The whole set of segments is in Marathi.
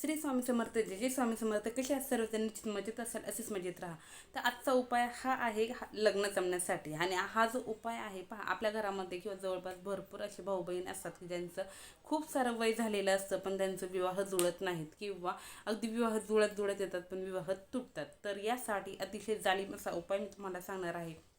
श्री स्वामी समर्थ जे जे स्वामी समर्थ. कसे आहेत सर्वजण? निश्चित मजेत असाल असेच मजेत राहा. तर आजचा उपाय हा आहे हा- लग्न जमण्यासाठी. आणि हा जो उपाय आहे पहा आपल्या घरामध्ये किंवा जवळपास भरपूर असे भाऊ बहीण असतात की ज्यांचं खूप सारं वय झालेलं असतं पण त्यांचं विवाह जुळत नाहीत किंवा अगदी विवाह जुळत जुळत येतात पण विवाह तुटतात. तर यासाठी अतिशय जालीम असा उपाय मी तुम्हाला सांगणार आहे.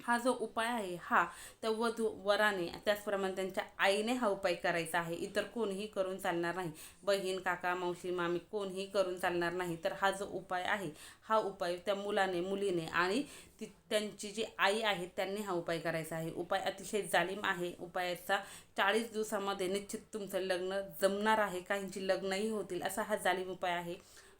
हा जो उपाय आहे हा त्या वधू वराने त्याचप्रमाणे त्यांच्या आईने हा उपाय करायचा आहे. इतर कोणीही करून चालणार नाही. बहीण काका मावशी मामी कोणीही करून चालणार नाही. तर हा जो उपाय आहे हा उपाय त्या मुलाने मुलीने आणि ती त्यांची जी आई आहे त्यांनी हा उपाय करायचा आहे. उपाय अतिशय जालिम आहे. उपायाचा चाळीस दिवसामध्ये निश्चित तुमचं लग्न जमणार आहे. काहींची लग्नही होतील असा हा जालिम उपाय आहे.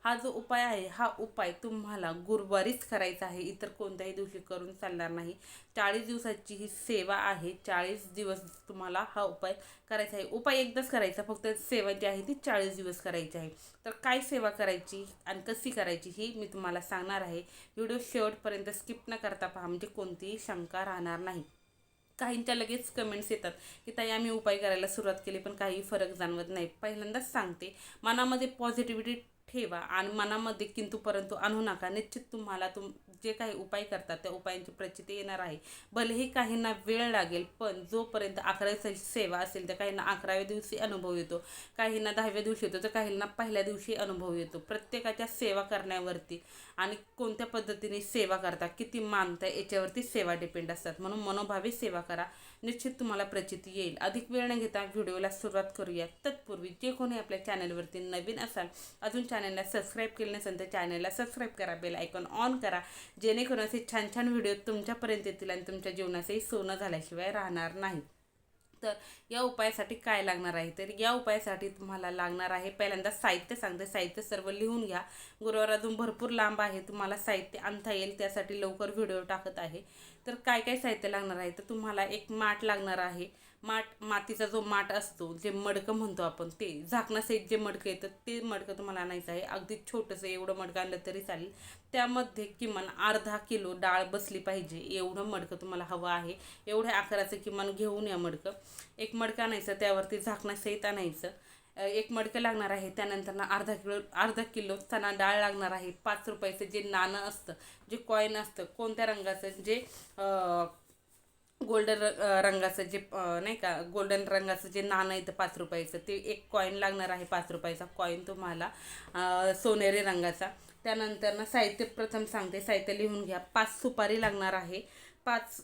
हा जो उपाय आहे हा उपाय तुम्हाला गुरुवारीच करायचा आहे इतर कोणत्याही दिवशी करून चालणार नाही. चाळीस दिवसाची ही सेवा आहे चाळीस दिवस तुम्हाला हा उपाय करायचा आहे. उपाय एकदाच करायचा फक्त सेवा जी आहे ती चाळीस दिवस करायची आहे. तर काय सेवा करायची आणि कशी करायची ही मी तुम्हाला सांगणार आहे. व्हिडिओ शेवटपर्यंत स्किप न करता पहा म्हणजे कोणतीही शंका राहणार नाही. काहींच्या लगेच कमेंट्स येतात की ताई आम्ही उपाय करायला सुरुवात केली पण काही फरक जाणवत नाही. पहिल्यांदाच सांगते. मनामध्ये पॉझिटिव्हिटी ठेवा आणि मनामध्ये किंतु परंतु आणू नका. निश्चित तुम्हाला तुम जे काही उपाय करतात त्या उपायांची प्रचिती येणार आहे. भलेही काहींना वेळ लागेल पण जोपर्यंत अकरावी सेवा असेल तर काहींना अकराव्या दिवशी अनुभव येतो. काहींना दहाव्या दिवशी येतो तर काहींना पहिल्या दिवशी अनुभव येतो. प्रत्येकाच्या सेवा करण्यावरती आणि कोणत्या पद्धतीने सेवा करता किती मानता याच्यावरती सेवा डिपेंड असतात. म्हणून मनोभावे सेवा करा. निश्चित तुम्हाला प्रचिती येईल. अधिक वेळ न घेता व्हिडिओला सुरुवात करूया तत्पूर्वी जे कोणी आपल्या चॅनलवरती नवीन असाल अजून चॅनलला सबस्क्राईब केले नसेल तर चॅनलला सबस्क्राईब करा बेल आयकॉन ऑन करा. जेणेकरून असे छान छान व्हिडिओ तुमच्यापर्यंत येतील आणि तुमच्या जीवनाचंही सोनं झाल्याशिवाय राहणार नाही. तर या उपायासाठी काय लागणार आहे? तर या उपायासाठी तुम्हाला लागणार आहे पहिल्यांदा साहित्य सांगते. साहित्य सर्व लिहून घ्या. गुरुवार अजून भरपूर लांब आहे तुम्हाला साहित्य आणता येईल. त्यासाठी लवकर व्हिडिओ टाकत आहे. तर काय काय साहित्य लागणार आहे? तर तुम्हाला एक माठ लागणार आहे. माठ मातीचा जो माठ असतो जे मडकं म्हणतो आपण ते झाकणासहित जे मडकं येतं ते मडकं तुम्हाला आणायचं आहे. अगदी छोटंसं एवढं मडकं आणलं तरी चालेल. त्यामध्ये किमान अर्धा किलो डाळ बसली पाहिजे. एवढं मडकं तुम्हाला हवं आहे. एवढ्या आकाराचं किमान घेऊन या मडकं. एक मडकं आणायचं त्यावरती झाकणासहित आणायचं. एक मडकं लागणार आहे त्यानंतर ना अर्धा किलो अर्धा किलो चणा डाळ लागणार आहे. पाच रुपयाचं जे नाणं असतं जे कॉईन असतं कोणत्या रंगाचं जे गोल्डन र- रंगाचं जे नाही का गोल्डन रंगाचं जे नाणं येतं पाच रुपयाचं ते एक कॉईन लागणार आहे पाच रुपयाचा कॉईन तुम्हाला सोनेरी रंगाचा. त्यानंतर ना साहित्य प्रथम सांगते साहित्य लिहून घ्या. पाच सुपारी लागणार आहे. पाच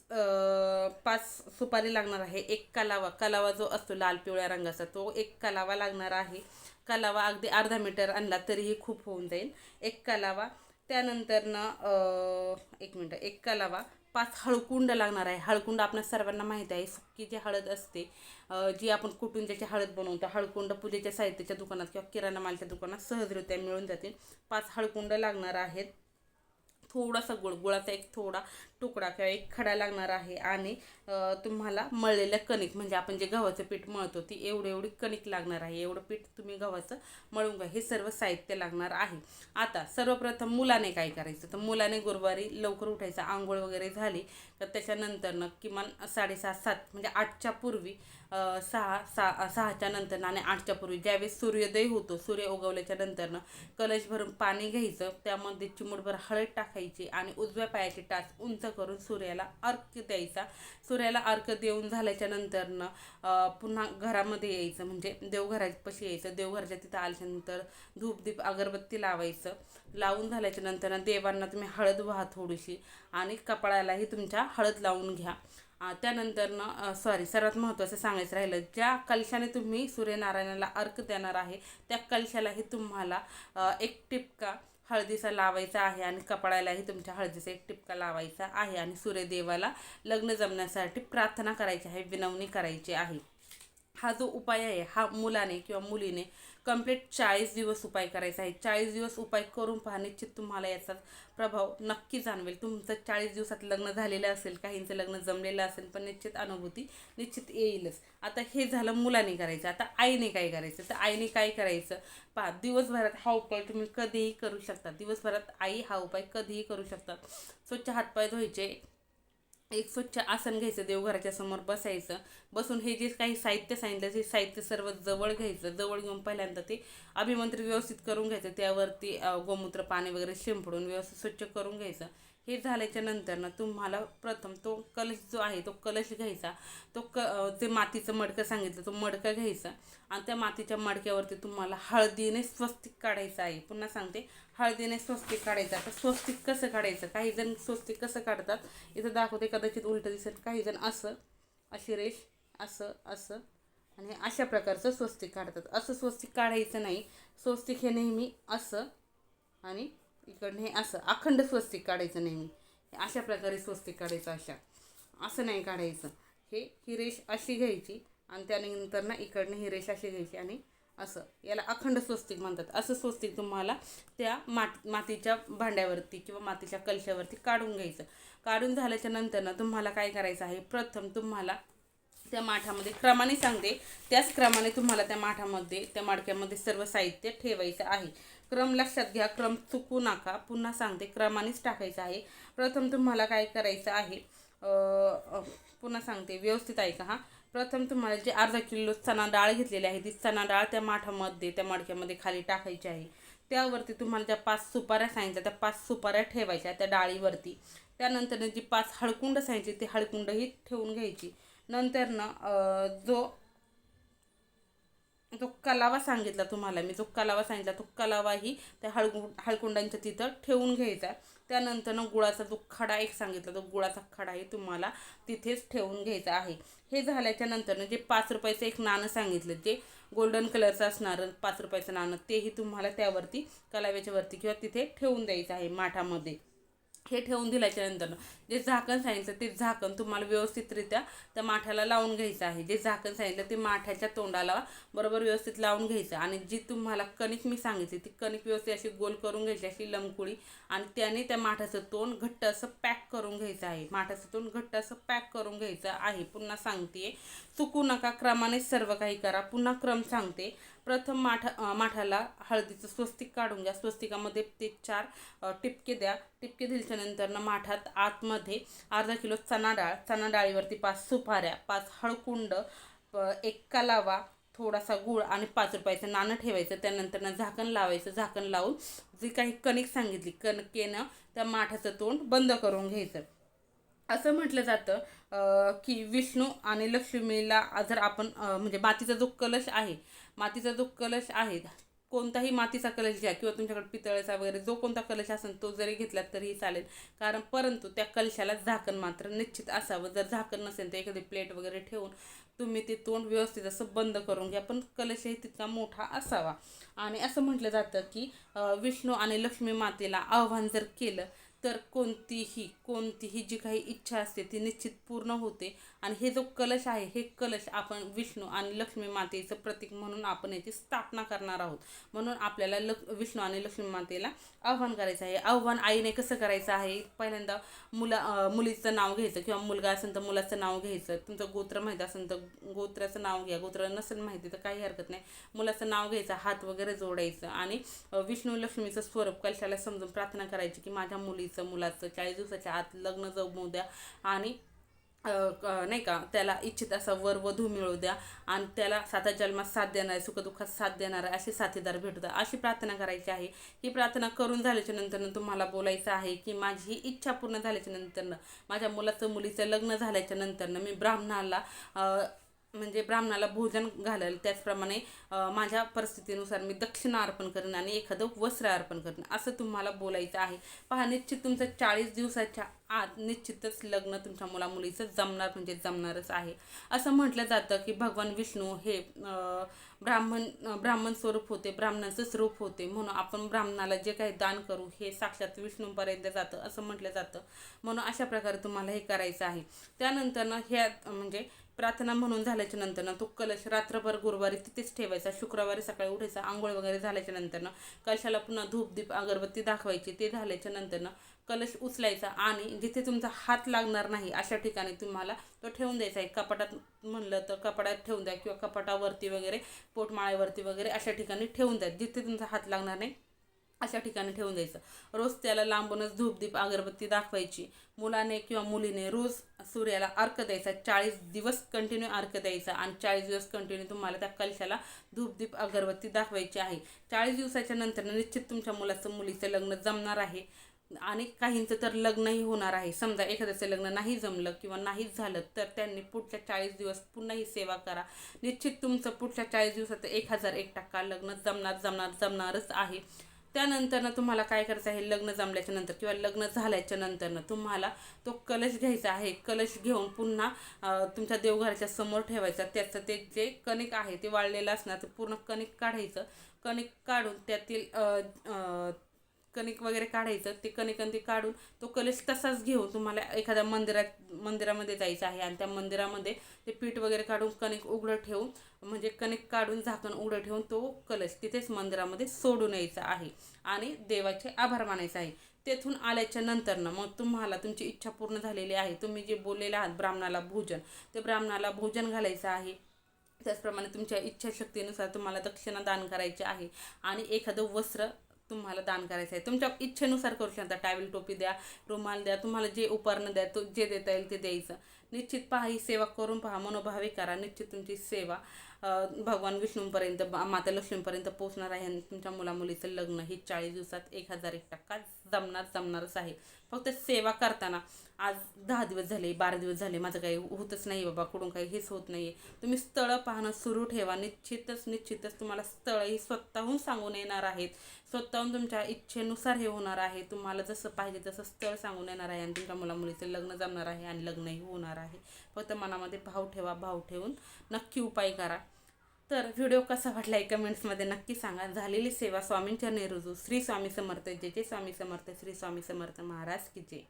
पाच सुपारी लागणार आहे. एक कलावा कलावा जो असतो लाल पिवळ्या रंगाचा तो एक कलावा लागणार आहे. कलावा अगदी अर्धा मीटर आणला तरीही खूप होऊन जाईल. एक कलावा त्यानंतरनं एक मिनटं एक कलावा पाच हळकुंड लागणार आहे. हळकुंड आपल्या सर्वांना माहीत आहे. सुक्की जी हळद असते जी आपण कुटून त्याची हळद बनवतो हळकुंड पूजेच्या साहित्याच्या दुकानात किंवा किराणा मालच्या दुकानात सहजरित्या मिळून जातील पाच हळकुंड लागणार आहेत. थोडासा गुळ गुळाचा एक थोडा तुकडा किंवा एक खडा लागणार आहे आणि तुम्हाला मळलेलं कणिक म्हणजे आपण जे गव्हाचं पीठ मळतो ती एवढी एवढी कणिक लागणार आहे. एवढं पीठ तुम्ही गव्हाचं मळून घ्या. हे सर्व साहित्य लागणार आहे. आता सर्वप्रथम मुलाने काय करायचं? तर मुलाने गुरुवारी लवकर उठायचं. आंघोळ वगैरे झाली तर त्याच्यानंतरनं किमान साडेसात सात म्हणजे आठच्या पूर्वी सहा सहा सहाच्या नंतर आणि आठच्या पूर्वी ज्यावेळेस सूर्योदय होतो सूर्य उगवल्याच्या नंतरनं कलश भरून पाणी घ्यायचं त्यामध्ये चिमूटभर हळद टाकायची आणि उजव्या पायाची टाच उंच करून सूर्याला अर्क द्यायचा. सूर्याला अर्क देऊन झाल्याच्या नंतरनं पुन्हा घरामध्ये यायचं म्हणजे देवघरापाशी यायचं. देवघराच्या तिथं आल्याच्यानंतर धूपदीप अगरबत्ती लावायचं. लावून झाल्याच्यानंतर देवांना तुम्ही हळद व्हा थोडीशी आणि कपाळालाही तुमच्या हळद लावून घ्या. त्यानंतरनं सॉरी सर्वात महत्त्वाचं सांगायचं राहिलं ज्या कलशाने तुम्ही सूर्यनारायणाला अर्क देणार आहे त्या कलशालाही तुम्हाला एक टिपका हळदीचा लावायचा आहे आणि कपाळालाही तुमच्या हळदीचा एक टिपका लावायचा आहे आणि सूर्यदेवाला लग्न जमण्यासाठी प्रार्थना करायची आहे विनवणी करायची आहे. हा जो उपाय आहे हा मुलाने किंवा मुलीने कंप्लीट चाळीस दिवस उपाय करायचा आहे. चाळीस दिवस उपाय करून पहा निश्चित तुम्हाला याचा प्रभाव नक्की जाणवेल. तुमचं चाळीस दिवसात लग्न झालेलं असेल काहींचं लग्न जमलेलं असेल पण निश्चित अनुभूती निश्चित येईलच. आता हे झालं मुलाने करायचं आता आईने काय करायचं? तर आईने काय करायचं? पहा दिवसभरात हा उपाय तुम्ही कधीही करू शकता. दिवसभरात आई हा उपाय कधीही करू शकतात स्वच्छ हातपाय धुवायचे एक स्वच्छ आसन घ्यायचं देवघराच्या समोर बसायचं. बसून हे जे काही साहित्य सांगितलं ते साहित्य सर्व जवळ घ्यायचं. जवळ घेऊन पहिल्यांदा ते अभिमंत्र व्यवस्थित करून घ्यायचं. त्यावरती गोमूत्र पाणी वगैरे शिंपडून व्यवस्थित स्वच्छ करून घ्यायचं. हे झाल्याच्यानंतर ना तुम्हाला प्रथम तो कलश जो आहे तो कलश घ्यायचा. तो क ते मातीचं मडकं सांगितलं तो मडकं घ्यायचा. आणि त्या मातीच्या मडक्यावरती तुम्हाला हळदीने स्वस्तिक काढायचं आहे. पुन्हा सांगते हळदीने स्वस्तिक काढायचं. आता स्वस्तिक कसं काढायचं? काही जण स्वस्तिक कसं काढतात? इथं दाखवते कदाचित उलटं दिसत काही जण असं अशी रेष असं असं. आणि अशा प्रकारचं स्वस्तिक काढतात. असं स्वस्तिक काढायचं नाही. स्वस्तिक हे नेहमी असं आणि इकडनं हे असं अखंड स्वस्तिक काढायचं नेहमी. हे अशा प्रकारे स्वस्तिक काढायचं अशा. असं नाही काढायचं. हे ही रेष अशी घ्यायची आणि त्यानंतर ना इकडनं ही रेष अशी घ्यायची आणि असं याला अखंड स्वस्तिक म्हणतात. असं स्वस्तिक तुम्हाला त्या मात मातीच्या भांड्यावरती किंवा मातीच्या कलशावरती काढून घ्यायचं. काढून झाल्याच्यानंतर ना तुम्हाला काय करायचं आहे? प्रथम तुम्हाला त्या माठामध्ये क्रमाने सांगते. त्याच क्रमाने तुम्हाला त्या माठामध्ये त्या माडक्यामध्ये सर्व साहित्य ठेवायचं आहे. क्रम लक्षात घ्या क्रम चुकू नका. पुन्हा सांगते क्रमानेच टाकायचं आहे. प्रथम तुम्हाला काय करायचं आहे पुन्हा सांगते व्यवस्थित ऐका हां? प्रथम तुम्हाला जे अर्धा किलो चणा डाळ घेतलेली आहे ती चणा डाळ त्या माठामध्ये त्या मडक्यामध्ये खाली टाकायची आहे. त्यावरती तुम्हाला ज्या पाच सुपाऱ्या सांगितल्या त्या पाच सुपाऱ्या ठेवायच्या त्या डाळीवरती. त्यानंतर जी पाच हळकुंड सांगितली ती हळकुंडही ठेवून घ्यायची. नंतर ना जो जो कलावा सांगितला तुम्हाला मी जो कलावा सांगितला तो कलावाही त्या हळकु हळकुंडांच्या तिथं ठेवून घ्यायचा त्यानंतरनं गुळाचा जो खडा एक सांगितला तो गुळाचा खडाही तुम्हाला तिथेच ठेवून घ्यायचा आहे. हे झाल्याच्या नंतरनं जे पाच रुपयाचं एक नाणं सांगितलं जे गोल्डन कलरचं असणारं पाच रुपयाचं नाणं तेही तुम्हाला त्यावरती कलाव्याच्यावरती किंवा तिथे ठेवून द्यायचं आहे माठामध्ये. हे ठेवून दिल्याच्या नंतर जे झाकण सांगितलं ते झाकण तुम्हाला व्यवस्थितरित्या त्या माठ्याला लावून घ्यायचं आहे. जे झाकण सांगितलं ते माठ्याच्या तोंडाला बरोबर व्यवस्थित लावून घ्यायचं. आणि जी तुम्हाला कणिक मी सांगितली ती कणिक व्यवस्थित अशी गोल करून घ्यायची अशी लमकुळी आणि त्याने त्या माठाचं तोंड घट्ट असं पॅक करून घ्यायचं आहे. माठाचं तोंड घट्ट असं पॅक करून घ्यायचं आहे. पुन्हा सांगते चुकू नका क्रमाने सर्व काही करा. पुन्हा क्रम सांगते. प्रथम माठा माठाला हळदीचं स्वस्तिक काढून घ्या. स्वस्तिकामध्ये ते चार टिपके द्या. टिपके दिल्याच्यानंतर ना माठात आतमध्ये अर्धा किलो चणा डाळ चणा डाळीवरती पाच सुपाऱ्या पाच हळकुंड एक कलावा थोडासा गुळ आणि पाच रुपयाचं नाणं ठेवायचं. त्यानंतर ना झाकण लावायचं. झाकण लावून जी काही कणिक सांगितली कणकेनं त्या माठाचं तोंड बंद करून घ्यायचं. असं म्हटलं जातं की विष्णू आणि लक्ष्मीला जर आपण म्हणजे मातीचा जो कलश आहे मातीचा जो कलश आहे कोणताही मातीचा कलश घ्या किंवा तुमच्याकडे पितळेचा वगैरे जो कोणता कलश असेल तो जरी घेतला तरीही चालेल. कारण परंतु त्या कलशाला झाकण मात्र निश्चित असावं. जर झाकण नसेल तर एखादी प्लेट वगैरे ठेवून तुम्ही ते तोंड व्यवस्थित असं बंद करून घ्या. पण कलशही तितका मोठा असावा. आणि असं म्हटलं जातं की विष्णू आणि लक्ष्मी मातेला आव्हान जर केलं तर कोणतीही कोणतीही जी काही इच्छा असते ती निश्चित पूर्ण होते. आणि हे जो कलश आहे हे कलश आपण विष्णू आणि लक्ष्मी मातेचं प्रतीक म्हणून आपण याची स्थापना करणार आहोत. म्हणून आपल्याला लक् विष्णू आणि लक्ष्मी मातेला आव्हान करायचं आहे. आव्हान आईने कसं करायचं आहे? पहिल्यांदा मुला मुलीचं नाव घ्यायचं किंवा मुलगा असेल तर मुलाचं नाव घ्यायचं तुमचं गोत्र माहीत असेल तर गोत्राचं नाव घ्या गोत्र नसेल माहिती तर काही हरकत नाही. मुलाचं नाव घ्यायचं हात वगैरे जोडायचं आणि विष्णू लक्ष्मीचं स्वरूप कलशाला समजून प्रार्थना करायची की माझ्या मुलीचं मुलाचं चाळीस दिवसाच्या आत लग्न जमू द्या आणि नाही का त्याला इच्छित असा वर वधू मिळू द्या आणि त्याला साता जन्मात साथ देणार आहे सुखदुःखात साथ देणार आहे असे साथीदार भेटू द्या अशी प्रार्थना करायची आहे. ही प्रार्थना करून झाल्याच्या नंतरनं तुम्हाला बोलायचं आहे की माझी ही इच्छा पूर्ण झाल्याच्या नंतरनं माझ्या मुलाचं मुलीचं लग्न झाल्याच्या नंतरनं मी ब्राह्मणाला म्हणजे ब्राह्मणाला भोजन घालेल त्याचप्रमाणे माझ्या परिस्थितीनुसार मी दक्षिणा अर्पण करेन आणि एखादं वस्त्र अर्पण करेन. असं तुम्हाला बोलायचं आहे. पहा निश्चित तुमचं चाळीस दिवसाच्या आत निश्चितच लग्न तुमच्या मुलामुलीचं जमणार म्हणजे जमणारच आहे. असं म्हटलं जातं की भगवान विष्णू हे ब्राह्मण ब्राह्मण स्वरूप होते ब्राह्मणाचं स्वरूप होते. म्हणून आपण ब्राह्मणाला जे काही दान करू हे साक्षात विष्णूपर्यंत जातं असं म्हटलं जातं. म्हणून अशा प्रकारे तुम्हाला हे करायचं आहे. त्यानंतर ना ह्या म्हणजे प्रार्थना म्हणून झाल्याच्यानंतर ना तो कलश रात्रभर गुरुवारी तिथेच ठेवायचा. शुक्रवारी सकाळी उठायचा. आंघोळ वगैरे झाल्याच्यानंतर ना कलशाला पुन्हा धूप दीप अगरबत्ती दाखवायची. ते झाल्याच्यानंतर ना कलश उचलायचा आणि जिथे तुमचा हात लागणार नाही अशा ठिकाणी तुम्हाला तो ठेवून द्यायचा आहे. कपाटात म्हणलं तर कपाटात ठेवून द्या किंवा कपाटावरती वगैरे पोटमाळ्यावरती वगैरे अशा ठिकाणी ठेवून द्या. जिथे तुमचा हात लागणार नाही अशा ठिकाणी ठेवून द्यायचं. रोज त्याला लांबूनच धूपदीप अगरबत्ती दाखवायची. मुलाने किंवा मुलीने रोज सूर्याला अर्क द्यायचा. चाळीस दिवस कंटिन्यू अर्क द्यायचा आणि चाळीस दिवस कंटिन्यू तुम्हाला त्या कलशाला धूपदीप अगरबत्ती दाखवायची आहे. चाळीस दिवसाच्या नंतर निश्चित तुमच्या मुलाचं मुलीचं लग्न जमणार आहे. आणि काहींचं तर लग्नही होणार आहे. समजा एखाद्याचं लग्न नाही जमलं किंवा नाहीच झालं तर त्यांनी पुढच्या चाळीस दिवस पुन्हा ही सेवा करा. निश्चित तुमचं पुढच्या चाळीस दिवसाचं एक हजार एक टक्का लग्न जमणार जमणार जमणारच आहे. त्यानंतरनं तुम्हाला काय करायचं आहे? लग्न जमल्याच्या नंतर किंवा लग्न झाल्याच्या नंतरनं तुम्हाला तो कलश घ्यायचा आहे. कलश घेऊन पुन्हा तुमच्या देवघराच्या समोर ठेवायचा. त्याचं ते जे कणिक आहे ते वाळलेलं असणार. ते पूर्ण कणिक काढायचं. कणिक काढून त्यातील कणिक वगैरे काढायचं ते कणिक आणि ते काढून तो कलश तसाच घेऊन तुम्हाला एखाद्या मंदिरात मंदिरामध्ये जायचं आहे आणि त्या मंदिरामध्ये ते पीठ वगैरे काढून कणिक उघडं ठेवून म्हणजे कणिक काढून झाकण उघडं ठेवून तो कलश तिथेच मंदिरामध्ये सोडून यायचा आहे आणि देवाचे आभार मानायचे आहे. तेथून आल्याच्या नंतरनं मग तुम्हाला तुमची इच्छा पूर्ण झालेली आहे. तुम्ही जे बोललेले आहात ब्राह्मणाला भोजन ते ब्राह्मणाला भोजन घालायचं आहे. त्याचप्रमाणे तुमच्या इच्छाशक्तीनुसार तुम्हाला दक्षिणा दान करायची आहे आणि एखादं वस्त्र तुम्हाला दान करायचं आहे तुमच्या इच्छेनुसार करू शकता. टावेल टोपी द्या रुमाल द्या तुम्हाला जे उपरणं द्या तो जे देता येईल ते द्यायचं. निश्चित पहा ही सेवा करून पहा मनोभावी करा. निश्चित तुमची सेवा. भगवान विष्णूंपर्यंत माता लक्ष्मीपर्यंत पोहोचणार आहे आणि तुमच्या मुलामुलीचं लग्न हे चाळीस दिवसात एक हजार एक टक्का जमणार जमणारच आहे. फक्त सेवा करताना आज दहा दिवस झाले बारा दिवस झाले माझं काही होतच नाही बाबा कुठून काही हेच होत नाही आहे तुम्ही स्थळं पाहणं सुरू ठेवा निश्चितच निश्चितच तुम्हाला स्थळं ही स्वतःहून सांगून येणार आहेत. स्वतःहून तुमच्या इच्छेनुसार हे होणार आहे. तुम्हाला जसं पाहिजे तसं स्थळ सांगून येणार आहे आणि तुमच्या मुलामुलीचं लग्न जमणार आहे आणि लग्नही होणार आहे. फक्त मनामध्ये भाव ठेवा भाव ठेवून नक्की उपाय करा. तर व्हिडिओ कसा वाटला आहे कमेंट्समध्ये नक्की सांगा. झालेली सेवा स्वामींच्या नेरुजू श्री स्वामी समर्थ जे जे स्वामी समर्थ श्री स्वामी समर्थ महाराज की जय.